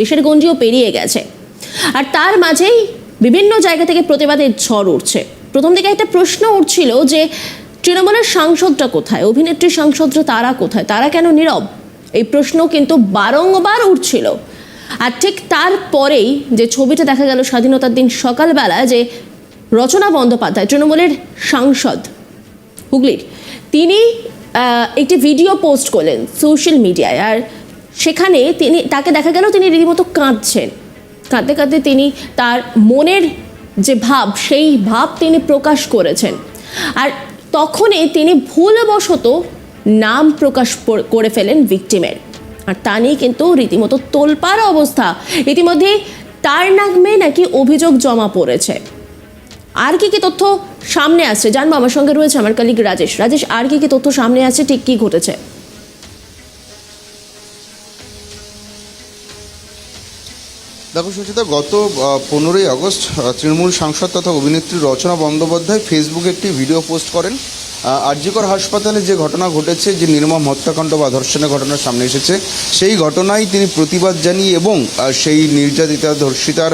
দেশের গঞ্জিও পেরিয়ে গেছে। আর তার মাঝেই বিভিন্ন জায়গা থেকে প্রতিবাদের ঝড় উঠছে। প্রথম দিকে একটা প্রশ্ন উঠছিল যে, তৃণমূলের সাংসদরা কোথায়? অভিনেত্রী সাংসদরা তারা কোথায়? তারা কেন নীরব? এই প্রশ্ন কিন্তু বারংবার উঠছিল। আর ঠিক তারপরেই যে ছবিটা দেখা গেল স্বাধীনতার দিন সকালবেলা যে রচনা বন্দ্যোপাধ্যায়, তৃণমূলের সাংসদ হুগলির, তিনি একটি ভিডিও পোস্ট করলেন সোশ্যাল মিডিয়ায়। আর সেখানে তিনি, তাকে দেখা গেল তিনি রীতিমতো কাঁদছেন। কাঁদতে কাঁদতে তিনি তার মনের যে ভাব, সেই ভাব তিনি প্রকাশ করেছেন। আর তখনই তিনি ভুলবশত নাম প্রকাশ পর- করে ফেলেন ভিকটিমের। আর তা নিয়ে কিন্তু রীতিমতো তোলপাড় অবস্থা। ইতিমধ্যে তার নামে নাকি অভিযোগ জমা পড়েছে। আর কি কি তথ্য সামনে আসছে? জানব, আমার সঙ্গে রয়েছে আমার কালিক রাজেশ। রাজেশ, আর কি কি তথ্য সামনে আসছে? ঠিক কি ঘটেছে? দেখো সুচিতা গত পনেরোই আগস্ট তৃণমূল সাংসদ তথা অভিনেত্রী রচনা বন্দ্যোপাধ্যায় ফেসবুকে একটি ভিডিও পোস্ট করেন। আরজিকর হাসপাতালে যে ঘটনা ঘটেছে, যে নির্মম হত্যাকাণ্ড বা ধর্ষণের ঘটনা সামনে এসেছে, সেই ঘটনায় তিনি প্রতিবাদ জানিয়ে এবং সেই নির্যাতিতা ধর্ষিতার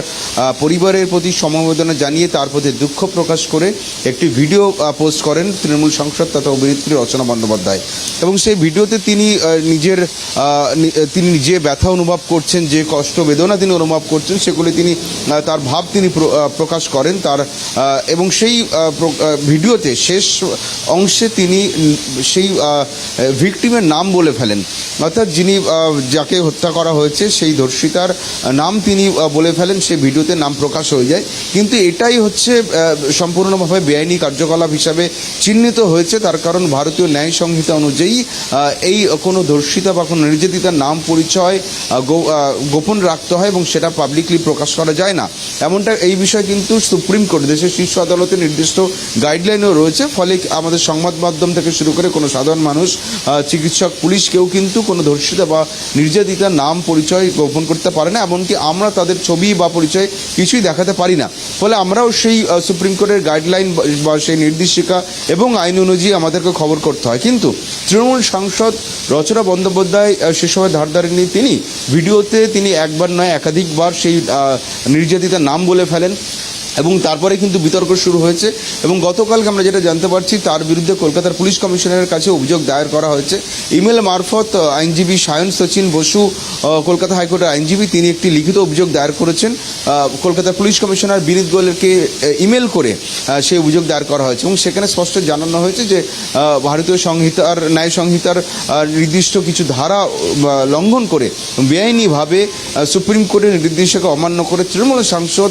পরিবারের প্রতি সমবেদনা জানিয়ে তার প্রতি দুঃখ প্রকাশ করে একটি ভিডিও পোস্ট করেন তৃণমূল সাংসদ তথা অভিনেত্রী রচনা বন্দ্যোপাধ্যায়। এবং সেই ভিডিওতে তিনি নিজের তিনি নিজে ব্যথা অনুভব করছেন, যে কষ্ট, বেদনা তিনি অনুভব করছেন, সেগুলি তিনি তার ভাব তিনি প্রকাশ করেন, তার এবং সেই ভিডিওতে শেষ অংশে তিনি সেই ভিকটিমের নাম বলে ফেলেন। অর্থাৎ যিনি যাকে হত্যা করা হয়েছে, সেই ধর্ষিতার নাম তিনি বলে ফেলেন, সেই ভিডিওতে নাম প্রকাশ হয়ে যায়। কিন্তু এটাই হচ্ছে সম্পূর্ণভাবে বেআইনি কার্যকলাপ হিসাবে চিহ্নিত হয়েছে। তার কারণ ভারতীয় ন্যায় সংহিতা অনুযায়ী এই কোনো ধর্ষিতা বা কোনো নির্যাতিতার নাম পরিচয় গোপন রাখতে হয় এবং সেটা পাবলিকলি প্রকাশ করা যায় না। এমনটা এই বিষয়ে কিন্তু সুপ্রিম কোর্ট, দেশের শীর্ষ আদালতে নির্দিষ্ট গাইডলাইনও রয়েছে। ফলে আমাদের সংবাদ মাধ্যম থেকে শুরু করে কোনো সাধারণ মানুষ চিকিৎসক, পুলিশ কেউ কিন্তু কোনো ধর্ষিতা বা নির্যাতিতার নাম, পরিচয় গোপন করতে পারে না, এমনকি আমরা তাদের ছবি বা পরিচয় কিছুই দেখাতে পারি না। ফলে আমরাও সেই সুপ্রিম কোর্টের গাইডলাইন বা- সেই নির্দেশিকা এবং আইন অনুযায়ী আমাদেরকে খবর করতে হয়। কিন্তু তৃণমূল সাংসদ রচনা বন্দ্যোপাধ্যায় সে সময় ধার ধারেননি তিনি। ভিডিওতে তিনি একবার নয়, একাধিকবার সেই নির্যাতিতার নাম বলে ফেলেন। এবং তারপরে কিন্তু বিতর্ক শুরু হয়েছে এবং গতকালকে আমরা যেটা জানতে পারছি তার বিরুদ্ধে কলকাতার পুলিশ কমিশনারের কাছে অভিযোগ দায়ের করা হয়েছে। ইমেল মারফত আইনজীবী সায়ন সচিন বসু কলকাতা হাইকোর্টের আইনজীবী তিনি একটি লিখিত অভিযোগ দায়ের করেছেন। আহ, কলকাতার পুলিশ কমিশনার বিনীত গোয়েলকে ইমেল করে সেই অভিযোগ দায়ের করা হয়েছে এবং সেখানে স্পষ্ট জানানো হয়েছে যে ভারতীয় সংহিতার ন্যায় সংহিতার নির্দিষ্ট কিছু ধারা লঙ্ঘন করে বেআইনিভাবে সুপ্রিম কোর্টের নির্দেশিকা অমান্য করে তৃণমূল সাংসদ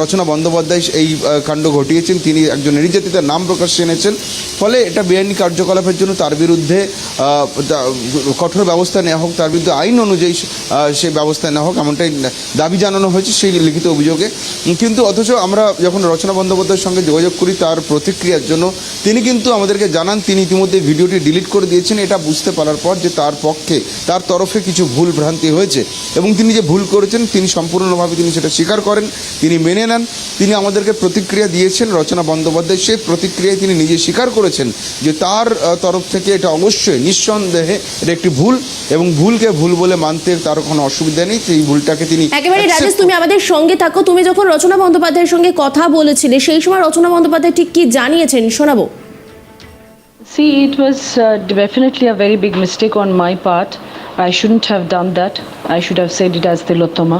রচনা বন্দ্যোপাধ্যায় এই কাণ্ড ঘটিয়েছেন। তিনি একজন নির্যাতিতার নাম প্রকাশ্যে এনেছেন। ফলে এটা বেআইনি কার্যকলাপের জন্য তার বিরুদ্ধে কঠোর ব্যবস্থা নেওয়া হোক তার বিরুদ্ধে আইন অনুযায়ী আহ, সে ব্যবস্থা নেওয়া হোক এমনটাই দাবি জানানো হয়েছে সেই লিখিত অভিযোগে। কিন্তু অথচ আমরা যখন রচনা বন্দ্যোপাধ্যায়ের সঙ্গে যোগাযোগ করি তার প্রতিক্রিয়ার জন্য তিনি কিন্তু আমাদেরকে জানান তিনি ইতিমধ্যে ভিডিওটি ডিলিট করে দিয়েছেন। এটা বুঝতে পারার পর যে তার পক্ষে তার তরফে কিছু ভুল ভ্রান্তি হয়েছে। এবং তিনি যে ভুল করেছেন তিনি সম্পূর্ণভাবে তিনি সেটা স্বীকার করেন। তিনি মেনে নেন। তিনি আমাদেরকে প্রতিক্রিয়া দিয়েছেন রচনা বন্দ্যোপাধ্যায় সেই প্রতিক্রিয়ায় তিনি নিজে স্বীকার করেছেন যে তার তরফ থেকে এটা অবশ্যই নিঃসন্দেহে এটা একটি ভুল এবং ভুলকে ভুল বলে মানতে তার কোনো অসুবিধা নেই। সেই ভুলটাকে তিনি একেবারে রাজেশ তুমি আমাদের সঙ্গে থাকো। তুমি যখন রচনা বন্দ্যোপাধ্যায়ের সঙ্গে কথা বলেছিলে সেই সময় রচনা বন্দ্যোপাধ্যায় ঠিক কি জানিয়েছেন? শোনাবো। See, it was uh, definitely a very big mistake on my part. I shouldn't have done that. I should have said it as Tilotoma,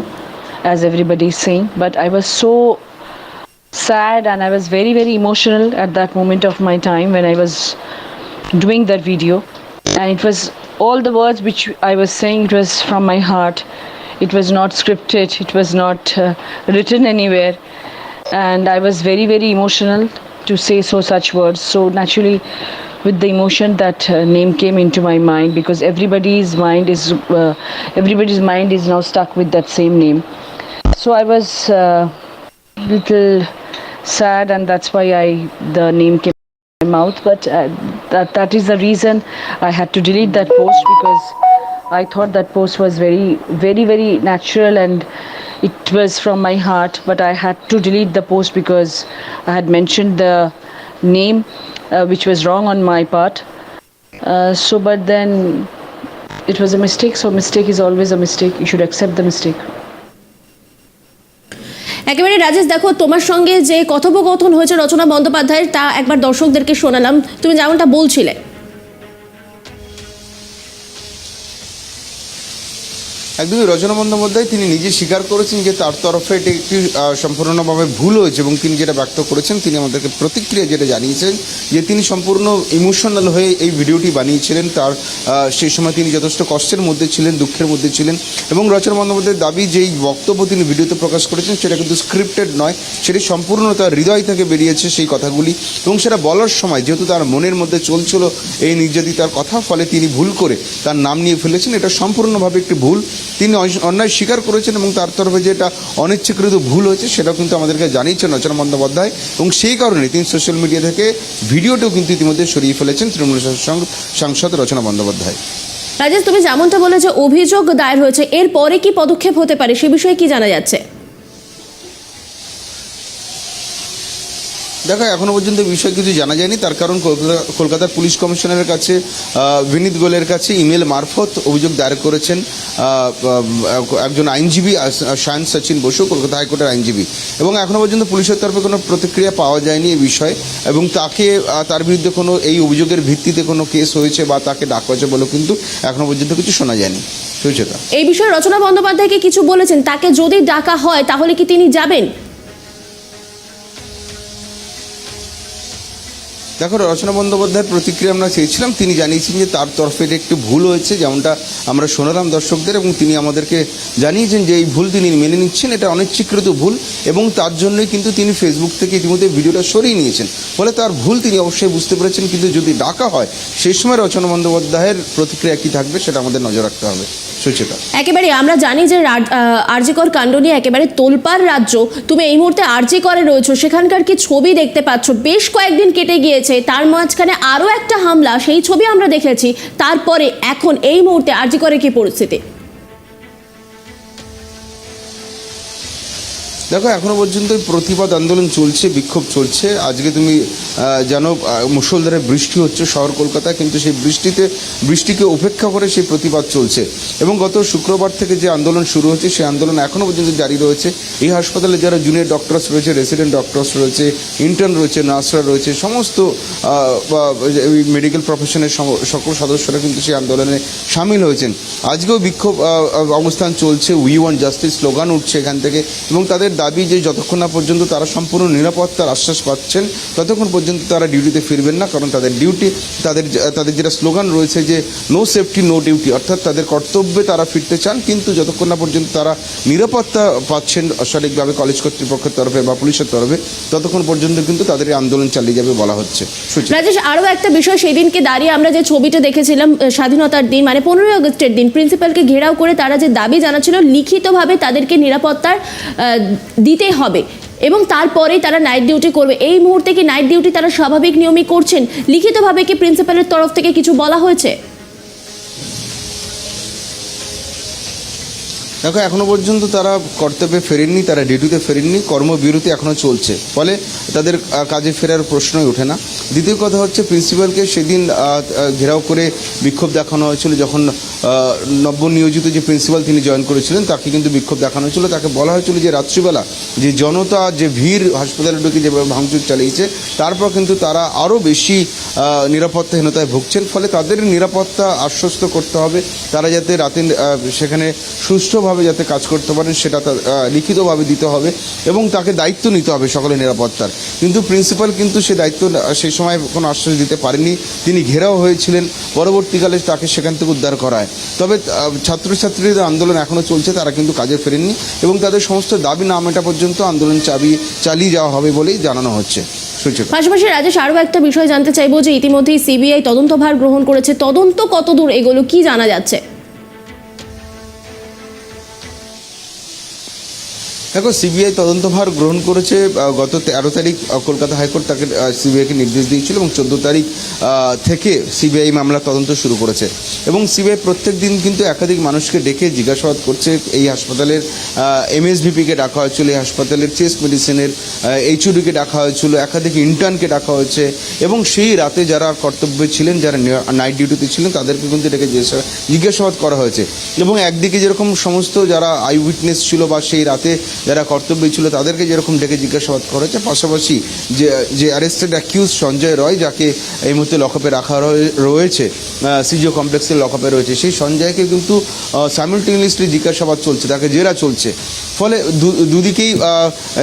as everybody is saying. But I was so sad and I was very, very emotional at that moment of my time when I was doing that video. And it was all the words which I was saying, it was from my heart. It was not scripted, it was not uh, written anywhere. And I was very, very emotional to say so such words. So naturally, with the emotion, that uh, name came into my mind because everybody's mind is uh, everybody's mind is now stuck with that same name. So I was uh, little sad, and that's why I the name came my mouth. But uh, that that is the reason I had to delete that post because I thought that post was very, very, very natural and it was from my heart. But I had to delete the post because I had mentioned the name, uh, which was wrong on my part. Uh, so, but then it was a mistake, so mistake is always a mistake. You should accept the mistake. একেবারে রাজেশ, দেখো, তোমার সঙ্গে যে কথোপকথন হয়েছে রচনা বন্দ্যোপাধ্যায়ের, তা একবার দর্শকদেরকে শোনালাম। তুমি যেমনটা বলছিলে। একদমই রচনা বন্দ্যোপাধ্যায় তিনি নিজে স্বীকার করেছেন যে তার তরফে এটি একটি সম্পূর্ণভাবে ভুল হয়েছে এবং তিনি যেটা ব্যক্ত করেছেন, তিনি আমাদেরকে প্রতিক্রিয়া যেটা জানিয়েছেন যে তিনি সম্পূর্ণ ইমোশনাল হয়ে এই ভিডিওটি বানিয়েছিলেন। তার সেই সময় তিনি যথেষ্ট কষ্টের মধ্যে ছিলেন, দুঃখের মধ্যে ছিলেন এবং রচনা বন্দ্যোপাধ্যায়ের দাবি যে এই বক্তব্য তিনি ভিডিওতে প্রকাশ করেছেন সেটা কিন্তু স্ক্রিপ্টেড নয়, সেটি সম্পূর্ণ তার হৃদয় থেকে বেরিয়েছে সেই কথাগুলি এবং সেটা বলার সময় যেহেতু তার মনের মধ্যে চলছিল এই নির্যাতিতার কথা, ফলে তিনি ভুল করে তার নাম নিয়ে ফেলেছেন। এটা সম্পূর্ণভাবে একটি ভুল তিনি অন্যায় স্বীকার করেছেন এবং তার তরফে যেটা অনিচ্ছাকৃত ভুল হয়েছে সেটাও কিন্তু আমাদেরকে জানিয়েছেন রচনা বন্দ্যোপাধ্যায়। এবং সেই কারণে তিনি সোশ্যাল মিডিয়া থেকে ভিডিওটিও কিন্তু ইতিমধ্যে সরিয়ে ফেলেছেন তৃণমূল সাংসদ- রচনা বন্দ্যোপাধ্যায়। রাজেশ, তুমি যেমনটা বলে যে অভিযোগ দায়ের হয়েছে। এরপরে কি পদক্ষেপ হতে পারে? সে বিষয়ে কি জানা যাচ্ছে? দেখো, এখনও পর্যন্ত বিষয় কিছু জানা যায়নি। তার কারণ কলকাতা, কলকাতার পুলিশ কমিশনারের কাছে বিনীত গোয়েলের কাছে ইমেল মারফত অভিযোগ দায়ের করেছেন একজন আইনজীবী সায়ন সচিন বসু, কলকাতা হাইকোর্টের আইনজীবী। এবং এখনও পর্যন্ত পুলিশের তরফে কোনো প্রতিক্রিয়া পাওয়া যায়নি এই বিষয়ে। এবং তাকে তার বিরুদ্ধে কোনো, এই অভিযোগের ভিত্তিতে কোনো কেস হয়েছে বা তাকে ডাকা হয়েছে বলে কিন্তু এখনও পর্যন্ত কিছু শোনা যায়নি। এই বিষয়ে রচনা বন্দ্যোপাধ্যায়কে কিছু বলেছেন, তাকে যদি ডাকা হয় তাহলে কি তিনি যাবেন? দেখো, রচনা বন্দ্যোপাধ্যায়ের প্রতিক্রিয়া আমরা চেয়েছিলাম। তিনি জানিয়েছেন যে তার তরফে একটু ভুল হয়েছে, যেমনটা আমরা শোনালাম দর্শকদের এবং তিনি আমাদেরকে জানিয়েছেন যে এই ভুল তিনি মেনে নিচ্ছেন, এটা অনিচ্ছীকৃত ভুল এবং তার জন্যই কিন্তু তিনি ফেসবুক থেকে ইতিমধ্যে ভিডিওটা সরিয়ে নিয়েছেন। ফলে তার ভুল তিনি অবশ্যই বুঝতে পেরেছেন, কিন্তু যদি ডাকা হয়, সেই সময় রচনা বন্দ্যোপাধ্যায়ের প্রতিক্রিয়া কী থাকবে সেটা আমাদের নজর রাখতে হবে। একেবারে, আমরা জানি যে আরজিকর কাণ্ড নিয়ে একেবারে তোলপাড় রাজ্য। তুমি এই মুহূর্তে আরজিকরে রয়েছো, সেখানকার কি ছবি দেখতে পাচ্ছ? বেশ কয়েকদিন কেটে গিয়েছে। তার মাঝখানে আরও একটা হামলা, সেই ছবি আমরা দেখেছি। তারপরে, এখন এই মুহূর্তে আরজিকরে কি পরিস্থিতি? দেখো এখনও পর্যন্ত প্রতিবাদ আন্দোলন চলছে বিক্ষোভ চলছে। আজকে তুমি জানো আহ, মুষলধারে বৃষ্টি হচ্ছে শহর কলকাতায় কিন্তু সেই বৃষ্টিতে বৃষ্টিকে উপেক্ষা করে সেই প্রতিবাদ চলছে। এবং গত শুক্রবার থেকে যে আন্দোলন শুরু হচ্ছে সেই আন্দোলন এখনও পর্যন্ত জারি রয়েছে। এই হাসপাতালে যারা জুনিয়র ডক্টরস রয়েছে রেসিডেন্ট ডক্টরস রয়েছে ইন্টার্ন রয়েছে নার্সরা রয়েছে সমস্ত মেডিকেল প্রফেশনের সকল সদস্যরা কিন্তু সেই আন্দোলনে সামিল হয়েছেন। আজকেও বিক্ষোভ অবস্থান চলছে উই ওয়ান জাস্টিস স্লোগান উঠছে এখান থেকে। এবং তাদের দাবি যে যতক্ষণ না পর্যন্ত তারা সম্পূর্ণ নিরাপত্তার আশ্বাস পাচ্ছেন, ততক্ষণ পর্যন্ত তারা ডিউটিতে ফিরবেন না, কারণ তাদের ডিউটি তাদের তাদের যেটা স্লোগান রয়েছে যে নো সেফটি নো ডিউটি অর্থাৎ তাদের কর্তব্যে তারা ফিরতে চান, কিন্তু যতক্ষণ না পর্যন্ত তারা নিরাপত্তা পাচ্ছেন সঠিকভাবে কলেজ কর্তৃপক্ষের তরফে বা পুলিশের তরফে, ততক্ষণ পর্যন্ত কিন্তু তাদের আন্দোলন চালিয়ে যাবে বলা হচ্ছে। রাজেশ আরও একটা বিষয় সেদিনকে দাঁড়িয়ে আমরা যে ছবিটা দেখেছিলাম স্বাধীনতার দিন মানে পনেরোই আগস্টের দিন প্রিন্সিপালকে ঘেরাও করে তারা যে দাবি জানাচ্ছিল, লিখিতভাবে তাদেরকে নিরাপত্তার দিতে হবে। এবং তারপরেই তারা নাইট ডিউটি করবে। এই মুহূর্তে কি নাইট ডিউটি তারা স্বাভাবিক নিয়মই করছেন? লিখিতভাবে কি প্রিন্সিপালের তরফ থেকে কিছু বলা হয়েছে? দেখো, এখনও পর্যন্ত তারা কর্তব্যে ফেরেননি, তারা ডিউটিতে ফেরেননি, কর্মবিরতি এখনও চলছে। ফলে তাদের কাজে ফেরার প্রশ্নই ওঠে না। দ্বিতীয় কথা হচ্ছে প্রিন্সিপালকে সেদিন ঘেরাও করে বিক্ষোভ দেখানো হয়েছিল যখন নবনিয়োজিত যে প্রিন্সিপাল তিনি জয়েন করেছিলেন, তাকে কিন্তু বিক্ষোভ দেখানো হয়েছিল। তাকে বলা হয়েছিল যে রাত্রিবেলা যে জনতা, যে ভিড় হাসপাতালে ঢুকে যেভাবে ভাঙচুর চালিয়েছে, তারপর কিন্তু তারা আরও বেশি নিরাপত্তাহীনতায় ভুগছেন। ফলে তাদের নিরাপত্তা আশ্বস্ত করতে হবে। তারা যাতে রাতে সেখানে সুষ্ঠুভাবে যাতে কাজ করতে পারেন, সেটা লিখিতভাবে দিতে হবে এবং তাকে দায়িত্ব নিতে হবে সকলের নিরাপত্তার। কিন্তু প্রিন্সিপাল কিন্তু সে দায়িত্ব, সেই সময় কোনো আশ্বাস দিতে পারেনি তিনি ঘেরাও হয়েছিলেন। পরবর্তীকালে তাকে সেখান থেকে উদ্ধার করা হয় তবে ছাত্রছাত্রীদের আন্দোলন এখনও চলছে, তারা কিন্তু কাজে ফেরেননি এবং তাদের সমস্ত দাবি না মেটা পর্যন্ত আন্দোলন চাবি, চালিয়ে যাওয়া হবে বলেই জানানো হচ্ছে। পাশাপাশি রাজেশ আরও একটা বিষয় জানতে চাইব যে ইতিমধ্যেই সিবিআই তদন্তভার গ্রহণ করেছে। তদন্ত কতদূর এগুলো কি জানা যাচ্ছে? দেখো সিবিআই তদন্তভার গ্রহণ করেছে গত তেরো তারিখ কলকাতা হাইকোর্ট তাকে সিবিআইকে নির্দেশ দিয়েছিল এবং চোদ্দ তারিখ থেকে সিবিআই মামলা তদন্ত শুরু করেছে। এবং সিবিআই প্রত্যেক দিন কিন্তু একাধিক মানুষকে ডেকে জিজ্ঞাসাবাদ করছে, এই হাসপাতালের এমএসভিপিকে ডাকা হয়েছিল, এই হাসপাতালের চেস্ট মেডিসিনের এইচওডিকে ডাকা হয়েছিল, একাধিক ইন্টার্নকে ডাকা হয়েছে, এবং সেই রাতে যারা কর্তব্যে ছিলেন, যারা নাইট ডিউটিতে ছিলেন, তাদেরকে কিন্তু ডেকে জিজ্ঞাসা- জিজ্ঞাসাবাদ করা হয়েছে। এবং একদিকে যেরকম সমস্ত যারা আই উইটনেস ছিল বা সেই রাতে যারা কর্তব্যে ছিল তাদেরকে যেরকম ডেকে জিজ্ঞাসাবাদ করা হয়েছে পাশাপাশি যে যে অ্যারেস্টেড অ্যাকিউজ সঞ্জয় রয়, যাকে এই মুহূর্তে লকআপে রাখা রয়ে- রয়েছে সিজিও কমপ্লেক্সের লকআপে রয়েছে, সেই সঞ্জয়কে কিন্তু সাইমultaneously জিজ্ঞাসাবাদ চলছে, তাকে জেরা চলছে। ফলে দুদিকেই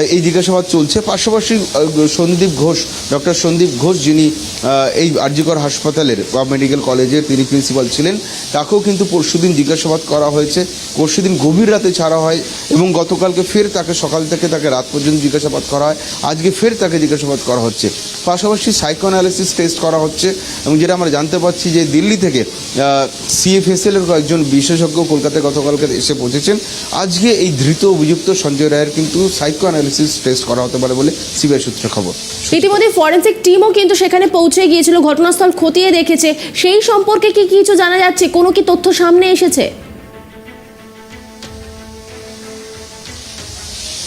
এই জিজ্ঞাসাবাদ চলছে। পাশাপাশি সন্দীপ ঘোষ ডক্টর সন্দীপ ঘোষ, যিনি এই আরজিকর হাসপাতালের, বা মেডিকেল কলেজের তিনি প্রিন্সিপাল ছিলেন, তাকেও কিন্তু পরশুদিন জিজ্ঞাসাবাদ করা হয়েছে। পরশুদিন গভীর রাতে ছাড়া হয় এবং গতকালকে ফের তাকে সকাল থেকে তাকে রাত পর্যন্ত জিজ্ঞাসাবাদ করা হয়, আজকে ফের তাকে জিজ্ঞাসাবাদ করা হচ্ছে। পাশাপাশি সাইকো অ্যানালিসিস টেস্ট করা হচ্ছে এবং যেটা আমরা জানতে পারছি যে দিল্লি থেকে সিএফএসএলের কয়েকজন বিশেষজ্ঞ কলকাতায় গতকালকে এসে পৌঁছেছেন। আজকে এই ধৃত অভিযুক্ত সঞ্জয় রায়ের কিন্তু সাইকো অ্যানালিসিস টেস্ট করা হতে পারে বলে সিবিআই সূত্রে খবর। ইতিমধ্যে ফরেন্সিক টিমও কিন্তু সেখানে পৌঁছে গিয়েছিল, ঘটনাস্থল খতিয়ে দেখেছে। সেই সম্পর্কে কি কিছু জানা যাচ্ছে? কোনো কি তথ্য সামনে এসেছে?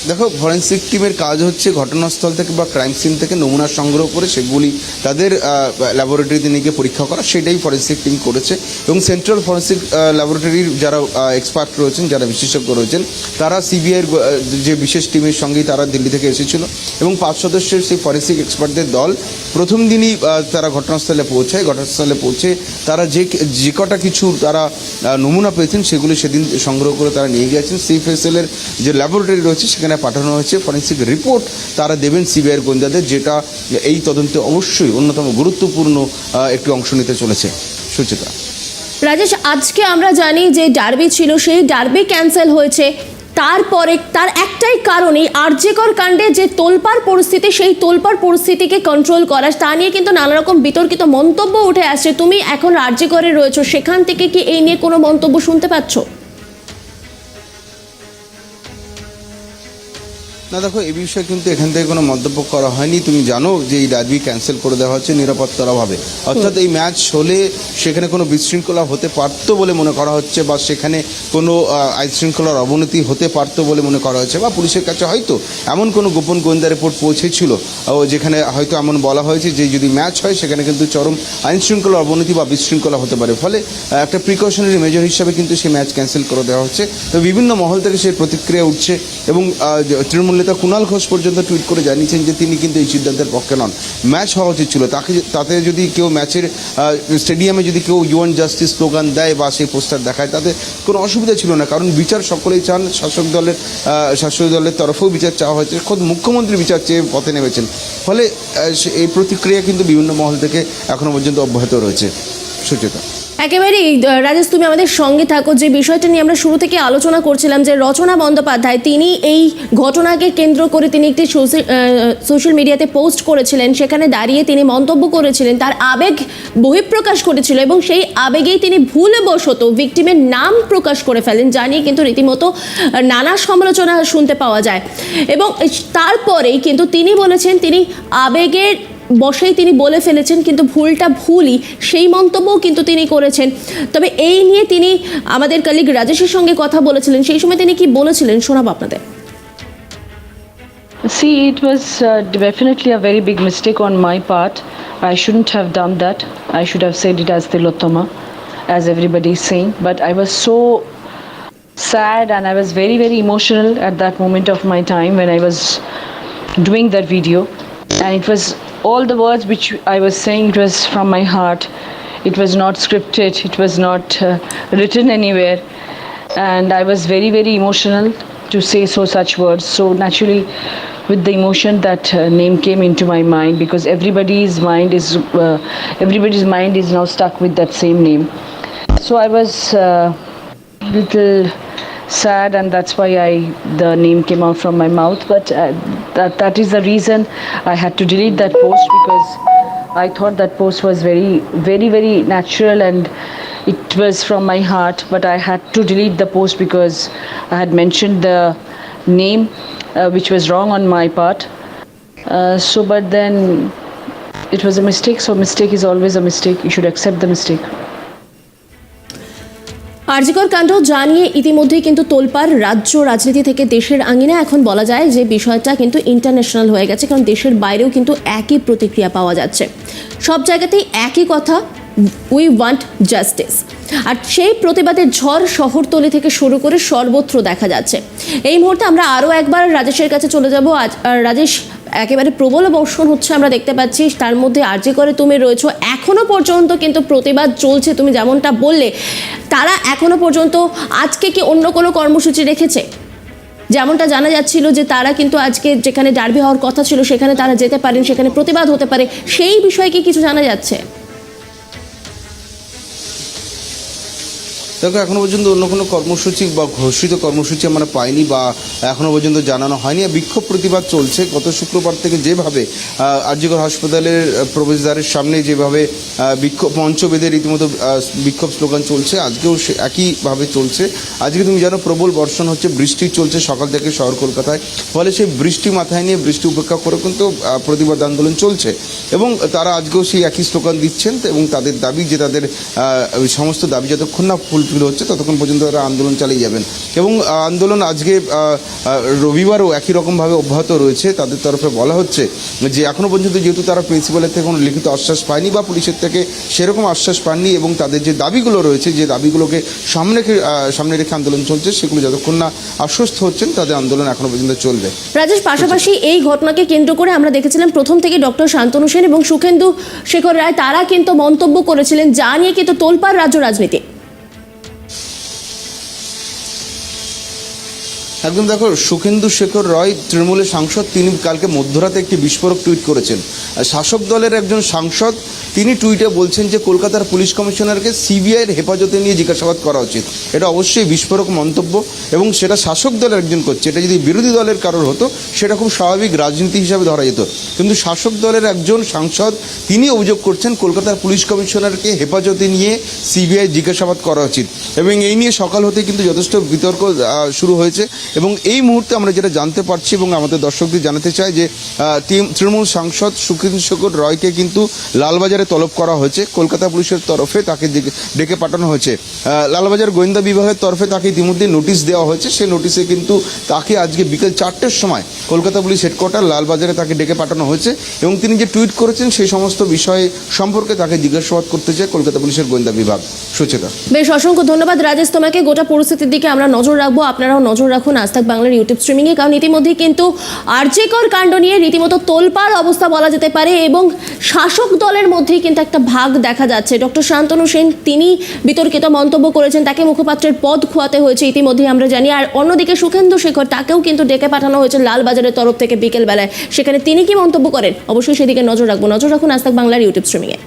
দেখো ফরেন্সিক টিমের কাজ হচ্ছে ঘটনাস্থল থেকে বা ক্রাইম সিন থেকে নমুনা সংগ্রহ করে সেগুলি তাদের ল্যাবরেটরিতে নিয়ে গিয়ে পরীক্ষা করা। সেটাই ফরেন্সিক টিম করেছে। এবং সেন্ট্রাল ফরেন্সিক ল্যাবরেটরির যারা এক্সপার্ট রয়েছেন, যারা বিশেষজ্ঞ রয়েছেন, তারা সিবিআইয়ের যে বিশেষ টিমের সঙ্গেই তারা দিল্লি থেকে এসেছিল। এবং পাঁচ সদস্যের সেই ফরেন্সিক এক্সপার্টদের দল প্রথম দিনই তারা ঘটনাস্থলে পৌঁছায়। ঘটনাস্থলে পৌঁছে তারা যে যে কটা কিছু তারা নমুনা পেয়েছেন, সেগুলি সেদিন সংগ্রহ করে তারা নিয়ে গেছেন সিএফএসএল এর যে ল্যাবরেটরি রয়েছে, সেখানে পাঠানো হয়েছে ফরেন্সিক রিপোর্ট তারা দেবেন সিবিআইয়ের গোয়েন্দাদের, যেটা এই তদন্তে অবশ্যই অন্যতম গুরুত্বপূর্ণ একটি অংশ নিতে চলেছে। সুচিতা রাজেশ, আজকে আমরা জানি যে ডার্বি ছিল, সেই ডার্বি ক্যান্সেল হয়েছে। তারপরে তার একটাই কারণই আর্যেকর কাণ্ডে যে তোলপাড় পরিস্থিতি, সেই তোলপাড় পরিস্থিতিকে কন্ট্রোল করা, তা নিয়ে কিন্তু নানা রকম বিতর্কিত মন্তব্য উঠে আসছে। তুমি এখন আর্যেকরে রয়েছো, সেখান থেকে কি এই নিয়ে কোনো মন্তব্য শুনতে পাচ্ছ? না, দেখো, এ বিষয়ে কিন্তু এখান থেকে কোনো মন্তব্য করা হয়নি। তুমি জানো যে এই ডার্বি ক্যান্সেল করে দেওয়া হচ্ছে নিরাপত্তার অভাবে। অর্থাৎ এই ম্যাচ হলে সেখানে কোনো বিশৃঙ্খলা হতে পারতো বলে মনে করা হচ্ছে বা সেখানে কোনো আইনশৃঙ্খলার অবনতি হতে পারতো বলে মনে করা হচ্ছে বা পুলিশের কাছে হয়তো এমন কোনো গোপন গোয়েন্দা রিপোর্ট পৌঁছেছিল, ও যেখানে হয়তো এমন বলা হয়েছে যে যদি ম্যাচ হয় সেখানে কিন্তু চরম আইন শৃঙ্খলার অবনতি বা বিশৃঙ্খলা হতে পারে। ফলে একটা প্রিকশনারি মেজর হিসাবে কিন্তু সেই ম্যাচ ক্যান্সেল করে দেওয়া হচ্ছে। তো বিভিন্ন মহল থেকে সেই প্রতিক্রিয়া উঠছে এবং তৃণমূল নেতা কুণাল ঘোষ পর্যন্ত টুইট করে জানিয়েছেন যে তিনি কিন্তু এই সিদ্ধান্তের পক্ষে নন। ম্যাচ হওয়া উচিত ছিল। তাকে তাতে যদি কেউ ম্যাচের স্টেডিয়ামে যদি কেউ ইউএন জাস্টিস স্লোগান দেয় বা সেই পোস্টার দেখায়, তাতে কোনো অসুবিধা ছিল না। কারণ বিচার সকলেই চান, শাসক দলের শাসক দলের তরফেও বিচার চাওয়া হয়েছে। খোদ মুখ্যমন্ত্রী বিচার চেয়ে পথে নেমেছেন। ফলে এই প্রতিক্রিয়া কিন্তু বিভিন্ন মহল থেকে এখনও পর্যন্ত অব্যাহত রয়েছে। সুচেতা একেবারেই রাজেশ, তুমি আমাদের সঙ্গে থাকো। যে বিষয়টা নিয়ে আমরা শুরু থেকে আলোচনা করছিলাম যে রচনা বন্দ্যোপাধ্যায়, তিনি এই ঘটনাকে কেন্দ্র করে তিনি একটি সোশ্যাল মিডিয়াতে পোস্ট করেছিলেন। সেখানে দাঁড়িয়ে তিনি মন্তব্য করেছিলেন, তার আবেগ বহিঃপ্রকাশ করেছিল এবং সেই আবেগেই তিনি ভুলবশত ভিকটিমের নাম প্রকাশ করে ফেলেন জানিয়ে কিন্তু রীতিমতো নানা সমালোচনা শুনতে পাওয়া যায়। এবং তারপরেই কিন্তু তিনি বলেছেন, তিনি আবেগের বসেই তিনি বলে ফেলেছেন কিন্তু ভুলটা ভুলই সেই মন্তব্যও কিন্তু তিনি করেছেন তবে এই নিয়ে তিনি আমাদের কালিগ রাজেশের সঙ্গে কথা বলেছিলেন সেই সময় তিনি কি বলেছিলেন শোনাবো আপনাদের See, it was uh, definitely a very big mistake on my part. I shouldn't have done that. I should have said it as Tilottama, as everybody is saying. But I was so sad and I was very, very emotional at that moment of my time when I was doing that video. And it was all the words which I was saying, was from my heart. It was not scripted, it was not uh, written anywhere. And I was very, very emotional to say so such words. So naturally, with the emotion, that uh, name came into my mind because everybody's mind is uh, everybody's mind is now stuck with that same name. So I was uh, little sad, and that's why I the name came out from my mouth. But uh, that that is the reason I had to delete that post because I thought that post was very, very, very natural and it was from my heart. But I had to delete the post because I had mentioned the name, uh, which was wrong on my part. Uh, so, but then it was a mistake. So, mistake is always a mistake. You should accept the mistake. RG Kar কাণ্ড জানিয়ে ইতিমধ্যেই কিন্তু তোলপাড় রাজ্য রাজনীতি থেকে দেশের আঙিনা এখন বলা যায় যে বিষয়টা কিন্তু ইন্টারন্যাশনাল হয়ে গেছে, কারণ দেশের বাইরেও কিন্তু একই প্রতিক্রিয়া পাওয়া যাচ্ছে। সব জায়গাতেই একই কথা উই ওয়ান্ট জাস্টিস আর সেই প্রতিবাদের ঝড় শহরতলি থেকে শুরু করে সর্বত্র দেখা যাচ্ছে। এই মুহূর্তে আমরা আরও একবার রাজেশের কাছে চলে যাব। আজ রাজেশ একেবারে প্রবল বর্ষণ হচ্ছে আমরা দেখতে পাচ্ছি। তার মধ্যে আর যে করে তুমি রয়েছো এখনও পর্যন্ত কিন্তু প্রতিবাদ চলছে, তুমি যেমনটা বললে। তারা এখনও পর্যন্ত আজকে কি অন্য কোনো কর্মসূচি রেখেছে? যেমনটা জানা যাচ্ছিল যে তারা কিন্তু আজকে যেখানে ডার্বি হওয়ার কথা ছিল, সেখানে তারা যেতে পারেন, সেখানে প্রতিবাদ হতে পারে। সেই বিষয়ে কি কিছু জানা যাচ্ছে? দেখো, এখনও পর্যন্ত অন্য কোনো কর্মসূচি বা ঘোষিত কর্মসূচি আমরা পাইনি বা এখনও পর্যন্ত জানানো হয়নি। আর বিক্ষোভ প্রতিবাদ চলছে। গত শুক্রবার থেকে যেভাবে আর্যগর হাসপাতালের প্রবেশদ্বারের সামনে যেভাবে বিক্ষোভ মঞ্চ রীতিমতো বিক্ষোভ স্লোগান চলছে, আজকেও সে একইভাবে চলছে। আজকে তুমি জানো, প্রবল বর্ষণ হচ্ছে, বৃষ্টি চলছে সকাল থেকে শহর কলকাতায়। ফলে সেই বৃষ্টি মাথায় নিয়ে বৃষ্টি উপেক্ষা করে কিন্তু প্রতিবাদ আন্দোলন চলছে। এবং তারা আজকেও সেই একই স্লোগান দিচ্ছেন এবং তাদের দাবি যে তাদের সমস্ত দাবি যতক্ষণ না ফুলফিল হচ্ছে ততক্ষণ পর্যন্ত তারা আন্দোলন চালিয়ে যাবেন। এবং আন্দোলন আজকে রবিবারও একই রকমভাবে অব্যাহত রয়েছে। তাদের তরফে বলা হচ্ছে যে এখনও পর্যন্ত যেহেতু তারা প্রিন্সিপালের থেকে কোনো লিখিত আশ্বাস পায়নি বা পুলিশের থেকে সেরকম আশ্বাস পাননি এবং তাদের যে দাবিগুলো রয়েছে, যে দাবিগুলোকে সামনে সামনে রেখে আন্দোলন চলছে, সেগুলো যতক্ষণ না আশ্বস্ত হচ্ছেন, তাদের আন্দোলন এখনও পর্যন্ত চলবে। রাজেশ, পাশাপাশি এই ঘটনাকে কেন্দ্র করে আমরা দেখেছিলাম প্রথম থেকে ডক্টর শান্তনু সেন এবং সুখেন্দু শেখর রায়, তারা কিন্তু মন্তব্য করেছিলেন যা নিয়ে কিন্তু তোলপাড় রাজ্য রাজনীতি। একদম দেখো সুখেন্দু শেখর রয় তৃণমূলের সাংসদ, তিনি কালকে মধ্যরাতে একটি বিস্ফোরক টুইট করেছেন। শাসক দলের একজন সাংসদ, তিনি টুইটে বলছেন যে কলকাতার পুলিশ কমিশনারকে সিবিআইয়ের হেফাজতে নিয়ে জিজ্ঞাসাবাদ করা উচিত। এটা অবশ্যই বিস্ফোরক মন্তব্য এবং সেটা শাসক দলের একজন করছে। এটা যদি বিরোধী দলের কারোর হতো, সেটা খুব স্বাভাবিক রাজনীতি হিসাবে ধরা যেত। কিন্তু শাসক দলের একজন সাংসদ, তিনি অভিযোগ করছেন কলকাতার পুলিশ কমিশনারকে হেফাজতে নিয়ে সিবিআই জিজ্ঞাসাবাদ করা উচিত। এবং এই নিয়ে সকাল হতে কিন্তু যথেষ্ট বিতর্ক শুরু হয়েছে। এবং এই মুহূর্তে আমরা যেটা জানতে পারছি এবং আমাদের দর্শকদের জানাতে চাই যে তৃণমূল সাংসদ সুখেন্দু শেখর রয়কে কিন্তু লালবাজারে তলব করা হয়েছে। কলকাতা পুলিশের তরফে তাকে ডেকে পাঠানো হয়েছে। লালবাজার গোয়েন্দা বিভাগের তরফে তাকে ইতিমধ্যে নোটিশ দেওয়া হয়েছে। সেই নোটিশে কিন্তু তাকে আজকে বিকেল চারটের সময় কলকাতা পুলিশ হেডকোয়ার্টার লালবাজারে তাকে ডেকে পাঠানো হয়েছে এবং তিনি যে টুইট করেছেন সেই সমস্ত বিষয় সম্পর্কে তাকে জিজ্ঞাসাবাদ করতে চায় কলকাতা পুলিশের গোয়েন্দা বিভাগ। সুচেতা। বেশ, অসংখ্য ধন্যবাদ। রাজেশ, তোমাকে গোটা পরিস্থিতির দিকে আমরা নজর রাখব। আপনারাও নজর রাখুন। আজ তাক বাংলার ইউটিউব স্ট্রিমিংয়ে কারণ ইতিমধ্যে কিন্তু আর্যেকর কাণ্ড নিয়ে রীতিমতো তোলপাড় অবস্থা বলা যেতে পারে এবং শাসক দলের মধ্যেই কিন্তু একটা ভাগ দেখা যাচ্ছে। ডক্টর শান্তনু সেন, তিনি বিতর্কিত মন্তব্য করেছেন, তাকে মুখপাত্রের পদ খোয়াতে হয়েছে ইতিমধ্যেই আমরা জানি। আর অন্যদিকে সুখেন্দু শেখর, তাকেও কিন্তু ডেকে পাঠানো হয়েছে লালবাজারের তরফ থেকে বিকেলবেলায়। সেখানে তিনি কি মন্তব্য করেন? অবশ্যই সেদিকে নজর রাখব। নজর রাখুন আজ বাংলার ইউটিউব স্ট্রিমিংয়ে